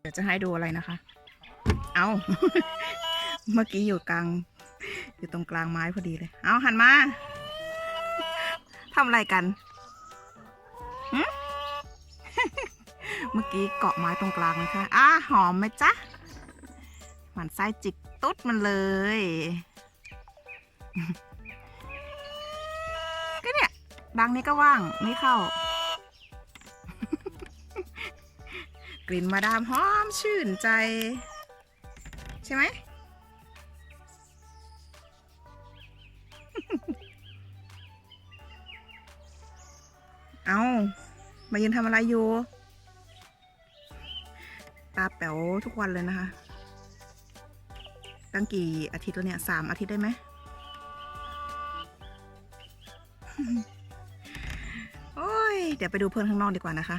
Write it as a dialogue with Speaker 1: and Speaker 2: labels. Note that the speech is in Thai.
Speaker 1: เดี๋ยวจะให้ดูอะไรนะคะ เอา เมื่อกี้อยู่กลาง อยู่ตรงกลางไม้พอดีเลย เอาหันมา ทำอะไรกันเมื่อกี้เกาะไม้ตรงกลางนะคะอ่าหอมไหมจ๊ะหวานไส้จิกตุ๊ดมันเลย ก็เนี่ย ดังนี้ก็ว่างไม่เข้า กลิ่นมาดามหอมชื่นใจ ใช่ไหม เอามายืนทำอะไรอยู่ ตาแป๋วทุกวันเลยนะคะ ตั้งกี่อาทิตย์แล้วเนี่ยสามอาทิตย์ได้ไหมโอ้ย เดี๋ยวไปดูเพื่อนข้างนอกดีกว่านะคะ